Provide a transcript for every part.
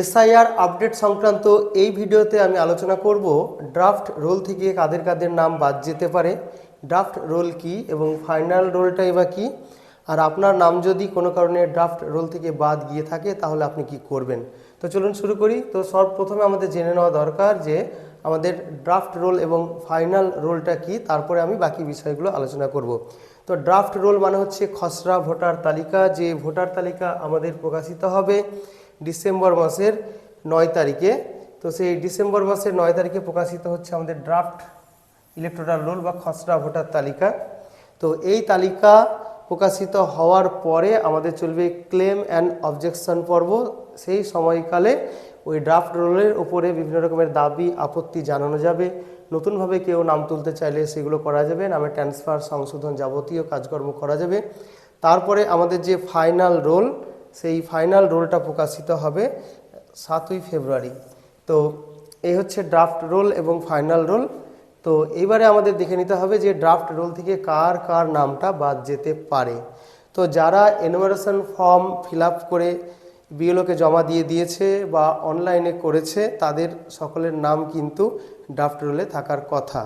SIR update সংক্রান্ত এই ভিডিওতে আমি আলোচনা করব, ড্রাফট রোল থেকে কাদের কাদের নাম বাদ যেতে পারে, ড্রাফট রোল কি এবং ফাইনাল রোলটাই বা কি, আর আপনার নাম যদি কোনো কারণে ড্রাফট রোল থেকে বাদ গিয়ে থাকে তাহলে আপনি কি করবেন? তো চলুন শুরু করি। তো সর্বপ্রথমে আমাদের জেনে নেওয়া দরকার যে আমাদের ড্রাফট রোল এবং ফাইনাল রোলটা কি, তারপরে আমি বাকি বিষয়গুলো আলোচনা করব। তো ড্রাফট রোল মানে হচ্ছে খসড়া ভোটার তালিকা, যে ভোটার তালিকা আমাদের প্রকাশিত হবে ডিসেম্বর মাসের নয় তারিখে। তো সেই ডিসেম্বর মাসের নয় তারিখে প্রকাশিত হচ্ছে আমাদের ড্রাফট ইলেকট্রাল রোল বা খসড়া ভোটার তালিকা। তো এই তালিকা প্রকাশিত হওয়ার পরে আমাদের চলবে ক্লেম অ্যান্ড অবজেকশন পর্ব। সেই সময়কালে ওই ড্রাফট রোলের উপরে বিভিন্ন রকমের দাবি, আপত্তি জানানো যাবে। নতুনভাবে কেউ নাম তুলতে চাইলে সেগুলো করা যাবে। নামে ট্রান্সফার সংশোধন যাবতীয় কাজকর্ম করা যাবে। তারপরে আমাদের যে ফাইনাল রোল সেই ফাইনাল রোলটা প্রকাশিত হবে সাতই ফেব্রুয়ারি। তো এই হচ্ছে ড্রাফট রোল এবং ফাইনাল রোল তো এইবারে আমাদের দেখে নিতে হবে যে ড্রাফট রোল থেকে কার কার নামটা বাদ যেতে পারে। তো যারা এনুমারেশন ফর্ম ফিল করে বিএলওকে জমা দিয়ে দিয়েছে বা অনলাইনে করেছে, তাদের সকলের নাম কিন্তু ড্রাফট রোলে থাকার কথা।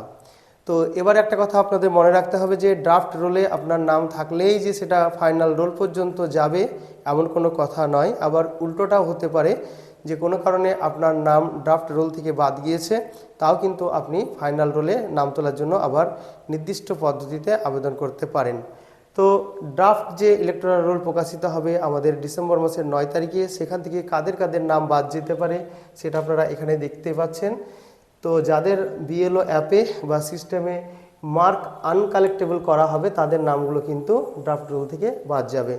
তো এবার একটা কথা আপনাদের মনে রাখতে হবে যে ড্রাফট রোলে আপনার নাম থাকলেই যে সেটা ফাইনাল রোল পর্যন্ত যাবে, এমন কোনো কথা নয়। আবার উল্টোটাও হতে পারে, যে কোনো কারণে আপনার নাম ড্রাফট রোল থেকে বাদ গিয়েছে, তাও কিন্তু আপনি ফাইনাল রোলে নাম তোলার জন্য আবার নির্দিষ্ট পদ্ধতিতে আবেদন করতে পারেন। তো ড্রাফট যে ইলেকট্রাল রোল প্রকাশিত হবে আমাদের ডিসেম্বর মাসের নয় তারিখে, সেখান থেকে কাদের কাদের নাম বাদ যেতে পারে, সেটা আপনারা এখানে দেখতে পাচ্ছেন। তো যাদের বিএলও অ্যাপে বা সিস্টেমে মার্ক আনকালেক্টেবল করা হবে, তাদের নামগুলো কিন্তু ড্রাফট রোল থেকে বাদ যাবে।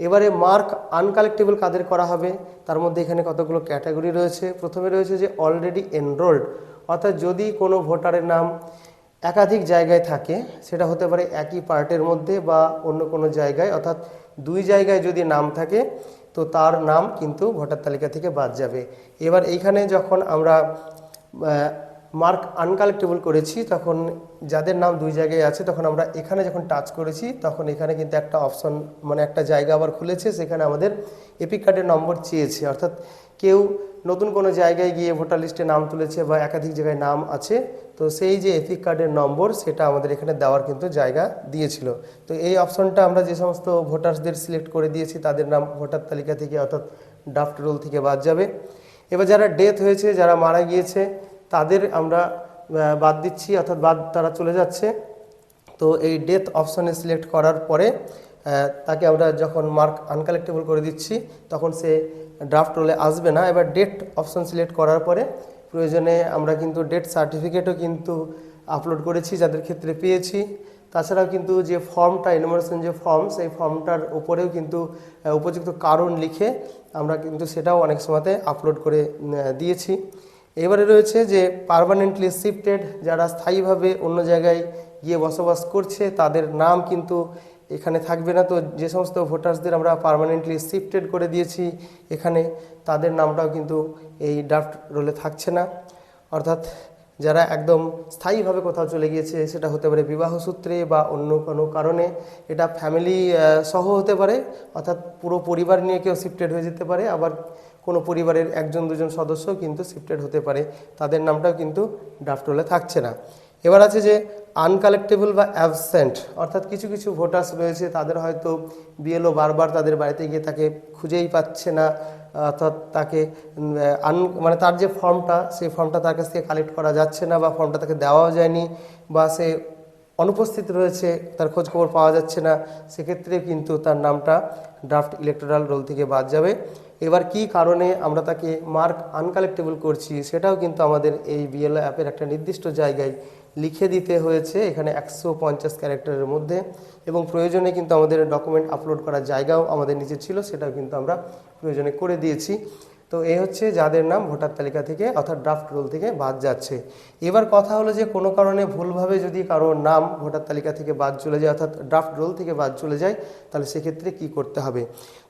এবারে মার্ক আনকালেক্টেবল কাদের করা হবে? তার মধ্যে এখানে কতগুলো ক্যাটাগরি রয়েছে? প্রথমে রয়েছে যে অলরেডি এনরোল্ড অর্থাৎ যদি কোনো ভোটারের নাম একাধিক জায়গায় থাকে, সেটা হতে পারে একই পার্টের মধ্যে বা অন্য কোনো জায়গায়, অর্থাৎ দুই জায়গায় যদি নাম থাকে, তো তার নাম কিন্তু ভোটার তালিকা থেকে বাদ যাবে। এবার এইখানে যখন আমরা মার্ক আনকালেক্টেবল করেছি, তখন যাদের নাম দুই জায়গায় আছে, তখন আমরা এখানে যখন টাচ করেছি, তখন এখানে কিন্তু একটা অপশন মানে একটা জায়গা আবার খুলেছে, সেখানে আমাদের এপিক কার্ডের নম্বর চেয়েছে। অর্থাৎ কেউ নতুন কোনো জায়গায় গিয়ে ভোটার লিস্টে নাম তুলেছে বা একাধিক জায়গায় নাম আছে, তো সেই যে এপিক কার্ডের নম্বর সেটা আমাদের এখানে দেওয়ার কিন্তু জায়গা দিয়েছিল। তো এই অপশনটা আমরা যে সমস্ত ভোটার্সদের সিলেক্ট করে দিয়েছি, তাদের নাম ভোটার তালিকা থেকে, অর্থাৎ ড্রাফট রোল থেকে বাদ যাবে। এবার যারা ডেথ হয়েছে, যারা মারা গিয়েছে, তাদের আমরা বাদ দিচ্ছি, অর্থাৎ বাদ তারা চলে যাচ্ছে। তো এই ডেথ অপশনে সিলেক্ট করার পরে তাকে আমরা যখন মার্ক আনকালেক্টেবল করে দিচ্ছি, তখন সে ড্রাফট রোলে আসবে না। এবার ডেট অপশন সিলেক্ট করার পরে, প্রয়োজনে আমরা কিন্তু ডেট সার্টিফিকেটও কিন্তু আপলোড করেছি, যাদের ক্ষেত্রে পেয়েছি। তাছাড়াও কিন্তু যে ফর্মটা এনুমারেশন যে ফর্ম সেই ফর্মটার উপরেও কিন্তু উপযুক্ত কারণ লিখে আমরা কিন্তু সেটাও অনেক সময়তে আপলোড করে দিয়েছি। এবারে রয়েছে যে পারমানেন্টলি শিফটেড যারা স্থায়ীভাবে অন্য জায়গায় গিয়ে বসবাস করছে, তাদের নাম কিন্তু এখানে থাকবে না। তো যে সমস্ত ভোটার্সদের আমরা পারমানেন্টলি শিফটেড করে দিয়েছি এখানে, তাদের নামটাও কিন্তু এই ড্রাফট রোলে থাকছে না। অর্থাৎ যারা একদম স্থায়ীভাবে কোথাও চলে গিয়েছে, সেটা হতে পারে বিবাহ সূত্রে বা অন্য কোনো কারণে, এটা ফ্যামিলি সহ হতে পারে, অর্থাৎ পুরো পরিবার নিয়ে কেউ শিফটেড হয়ে যেতে পারে, আবার কোনো পরিবারের একজন, দুজন সদস্য কিন্তু শিফটেড হতে পারে, তাদের নামটাও কিন্তু ড্রাফট থাকছে না। এবার আছে যে আনকালেক্টেবল বা অ্যাবসেন্ট অর্থাৎ কিছু কিছু ভোটার্স রয়েছে, তাদের হয়তো বিএলও বারবার তাদের বাড়িতে গিয়ে তাকে খুঁজেই পাচ্ছে না অর্থাৎ তাকে আন মানে তার যে ফর্মটা, সেই ফর্মটা তার কাছ থেকে কালেক্ট করা যাচ্ছে না বা ফর্মটা তাকে দেওয়াও যায়নি বা সে অনুপস্থিত রয়েছে, তার খোঁজ খবর পাওয়া যাচ্ছে না, সেক্ষেত্রে কিন্তু তার নামটা ড্রাফট ইলেকট্রাল রোল থেকে বাদ যাবে। এবার কি কারণে আমরা তাকে মার্ক আনকালেক্টেবল করছি সেটাও কিন্তু আমাদের এই বিএলও অ্যাপের একটা নির্দিষ্ট জায়গায় লিখে দিতে হয়েছে, এখানে একশো পঞ্চাশ ক্যারেক্টারের মধ্যে। এবং প্রয়োজনে কিন্তু আমাদের ডকুমেন্ট আপলোড করার জায়গাও আমাদের নিচে ছিল, সেটাও কিন্তু আমরা প্রয়োজনে করে দিয়েছি। তো এই হচ্ছে যাদের নাম ভোটার তালিকা থেকে অর্থাৎ ড্রাফট রোল থেকে বাদ যাচ্ছে। এবার কথা হলো যে কোনো কারণে ভুলভাবে যদি কারোর নাম ভোটার তালিকা থেকে বাদ চলে যায় অর্থাৎ ড্রাফট রোল থেকে বাদ চলে যায়, তাহলে সেক্ষেত্রে কি করতে হবে?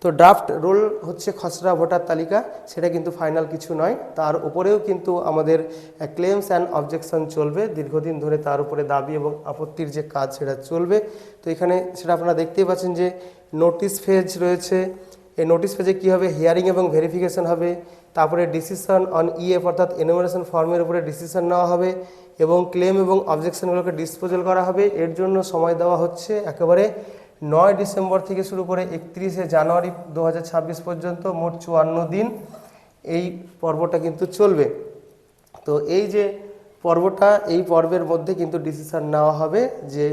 তো ড্রাফট রোল হচ্ছে খসড়া ভোটার তালিকা, সেটা কিন্তু ফাইনাল কিছু নয়। তার উপরেও কিন্তু আমাদের ক্লেমস অ্যান্ড অবজেকশন চলবে। দীর্ঘদিন ধরে তার উপরে দাবি এবং আপত্তির যে কাজ, সেটা চলবে। তো এখানে সেটা আপনারা দেখতেই পাচ্ছেন যে নোটিশ ফেজ রয়েছে। এই নোটিশ পেজে কী হবে? হিয়ারিং এবং ভেরিফিকেশন হবে। তারপরে ডিসিশন অন ইএফ অর্থাৎ এনুমারেশন ফর্মের উপরে ডিসিশন নেওয়া হবে এবং ক্লেম এবং অবজেকশনগুলোকে ডিসপোজাল করা হবে। এর জন্য সময় দেওয়া হচ্ছে একেবারে নয় ডিসেম্বর থেকে শুরু করে একত্রিশে জানুয়ারি দু হাজার ছাব্বিশ পর্যন্ত, মোট চুয়ান্ন দিন। এই পর্বটা কিন্তু চলবে। তো এই যে পর্বটা এই পর্বের মধ্যে কিন্তু ডিসিশন নেওয়া হবে যে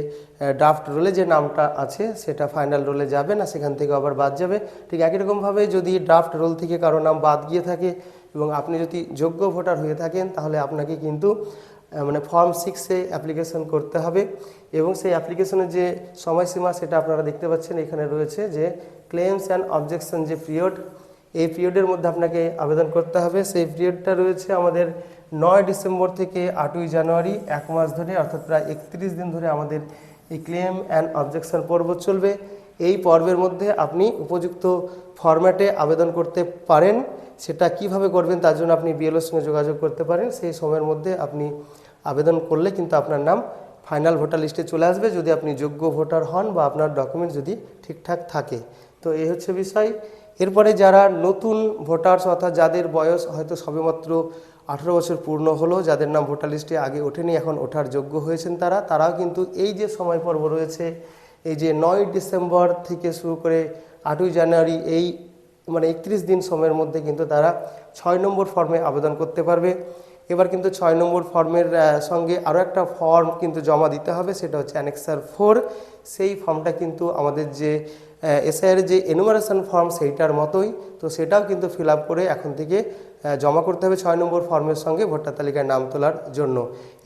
ড্রাফট রোলে যে নামটা আছে সেটা ফাইনাল রোলে যাবে না, সেখান থেকে আবার বাদ যাবে। ঠিক একই রকমভাবে যদি ড্রাফট রোল থেকে কারও নাম বাদ গিয়ে থাকে এবং আপনি যদি যোগ্য ভোটার হয়ে থাকেন, তাহলে আপনাকে কিন্তু মানে ফর্ম সিক্সে অ্যাপ্লিকেশন করতে হবে এবং সেই অ্যাপ্লিকেশনের যে সময়সীমা সেটা আপনারা দেখতে পাচ্ছেন এখানে রয়েছে যে ক্লেমস অ্যান্ড অবজেকশন যে পিরিয়ড এই পিরিয়ডের মধ্যে আপনাকে আবেদন করতে হবে। সেই পিরিয়ডটা রয়েছে আমাদের নয় ডিসেম্বর থেকে আটই জানুয়ারি, এক মাস ধরে, অর্থাৎ প্রায় একত্রিশ দিন ধরে আমাদের এই ক্লেম অ্যান্ড অবজেকশন পর্ব চলবে। এই পর্বের মধ্যে আপনি উপযুক্ত ফরম্যাটে আবেদন করতে পারেন, সেটা কীভাবে করবেন তার জন্য আপনি বিএলওর সঙ্গে যোগাযোগ করতে পারেন, সেই সময়ের মধ্যে আপনি আবেদন করলে কিন্তু আপনার নাম ফাইনাল ভোটার লিস্টে চলে আসবে। যদি আপনি যোগ্য ভোটার হন বা আপনার ডকুমেন্ট যদি ঠিকঠাক থাকে। তো এই হচ্ছে বিষয়। এরপরে যারা নতুন ভোটার্স অর্থাৎ যাদের বয়স হয়তো সবেমাত্র আঠেরো বছর পূর্ণ হলো, যাদের নাম ভোটার লিস্টে আগে ওঠেনি, এখন ওঠার যোগ্য হয়েছেন তারা। তারাও কিন্তু এই যে সময় পর্ব রয়েছে, এই যে নয় ডিসেম্বর থেকে শুরু করে আটই জানুয়ারি, এই মানে একত্রিশ দিন সময়ের মধ্যে কিন্তু তারা ছয় নম্বর ফর্মে আবেদন করতে পারবে। এবার কিন্তু ছয় নম্বর ফর্মের সঙ্গে আরও একটা ফর্ম কিন্তু জমা দিতে হবে, সেটা হচ্ছে অ্যানেক্সার ফোর। সেই ফর্মটা কিন্তু আমাদের যে এসআইয়ের যে এনুমারেশন ফর্ম সেইটার মতোই, তো সেটাও কিন্তু ফিল করে এখন থেকে জমা করতে হবে ছয় নম্বর ফর্মের সঙ্গে ভোটার তালিকায় নাম তোলার জন্য।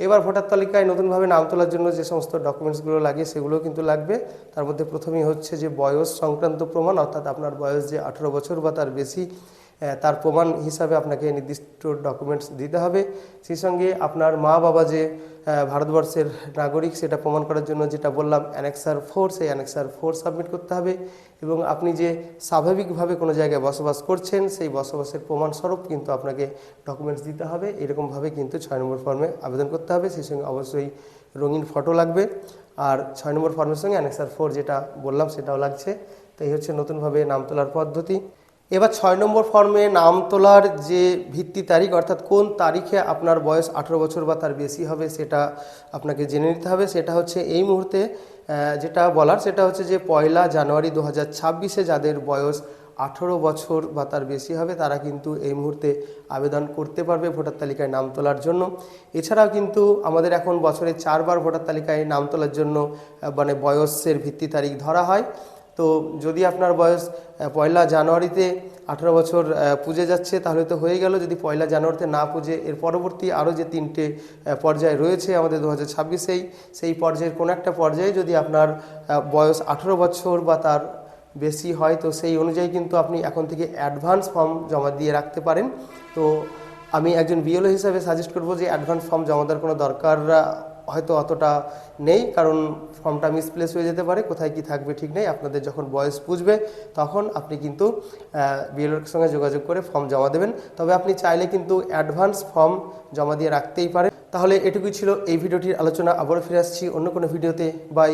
এবার ভোটার তালিকায় নতুনভাবে নাম তোলার জন্য যে সমস্ত ডকুমেন্টসগুলো লাগে সেগুলো কিন্তু লাগবে। তার মধ্যে প্রথমেই হচ্ছে যে বয়স সংক্রান্ত প্রমাণ, অর্থাৎ আপনার বয়স যে আঠেরো বছর বা তার বেশি তার প্রমাণ হিসাবে আপনাকে নির্দিষ্ট ডকুমেন্টস দিতে হবে। সেই সঙ্গে আপনার মা বাবা যে ভারতবর্ষের নাগরিক, সেটা প্রমাণ করার জন্য যেটা বললাম অ্যানেক্সার ফোর সেই অ্যানেক্সার ফোর সাবমিট করতে হবে। এবং আপনি যে স্বাভাবিকভাবে কোনো জায়গায় বসবাস করছেন, সেই বসবাসের প্রমাণস্বরূপ কিন্তু আপনাকে ডকুমেন্টস দিতে হবে। এরকমভাবে কিন্তু ছয় নম্বর ফর্মে আবেদন করতে হবে। সেই সঙ্গে অবশ্যই রঙিন ফটো লাগবে। আর ছয় নম্বর ফর্মের সঙ্গে অ্যানেক্সার ফোর যেটা বললাম, সেটাও লাগছে। তো এই হচ্ছে নতুনভাবে নাম তোলার পদ্ধতি। এবার ছয় নম্বর ফর্মে নাম তোলার যে ভিত্তি তারিখ, অর্থাৎ কোন তারিখে আপনার বয়স আঠেরো বছর বা তার বেশি হবে সেটা আপনাকে জেনে নিতে হবে। সেটা হচ্ছে এই মুহূর্তে যেটা বলার সেটা হচ্ছে যে পয়লা জানুয়ারি দু হাজার ছাব্বিশে যাদের বয়স আঠেরো বছর বা তার বেশি হবে, তারা কিন্তু এই মুহূর্তে আবেদন করতে পারবে ভোটার তালিকায় নাম তোলার জন্য। এছাড়াও কিন্তু আমাদের এখন বছরে চারবার ভোটার তালিকায় নাম তোলার জন্য মানে বয়সের ভিত্তি তারিখ ধরা হয়। তো যদি আপনার বয়স পয়লা জানুয়ারিতে আঠেরো বছর পুজে যাচ্ছে, তাহলে তো হয়ে গেল। যদি পয়লা জানুয়ারিতে না পুজে, এর পরবর্তী আরও যে তিনটে পর্যায় রয়েছে আমাদের দু হাজার ছাব্বিশেই, সেই পর্যায়ের কোনো একটা পর্যায়ে যদি আপনার বয়স আঠেরো বছর বা তার বেশি হয়, তো সেই অনুযায়ী কিন্তু আপনি এখন থেকে অ্যাডভান্স ফর্ম জমা দিয়ে রাখতে পারেন। তো আমি একজন বিএলও হিসাবে সাজেস্ট করব যে অ্যাডভান্স ফর্ম জমা দেওয়ার কোনো দরকার হয়তো অতটা নেই, কারণ ফর্মটা মিসপ্লেস হয়ে যেতে পারে, কোথায় কি থাকবে ঠিক নেই, আপনাদের যখন বয়স বুঝবে, তখন আপনি কিন্তু বিএলওর সঙ্গে যোগাযোগ করে ফর্ম জমা দেবেন। তবে আপনি চাইলে কিন্তু অ্যাডভান্স ফর্ম জমা দিয়ে রাখতেই পারে তাহলে এটুকুই ছিল এই ভিডিওটির আলোচনা। আবারও ফিরে আসছি অন্য কোনো ভিডিওতে। বাই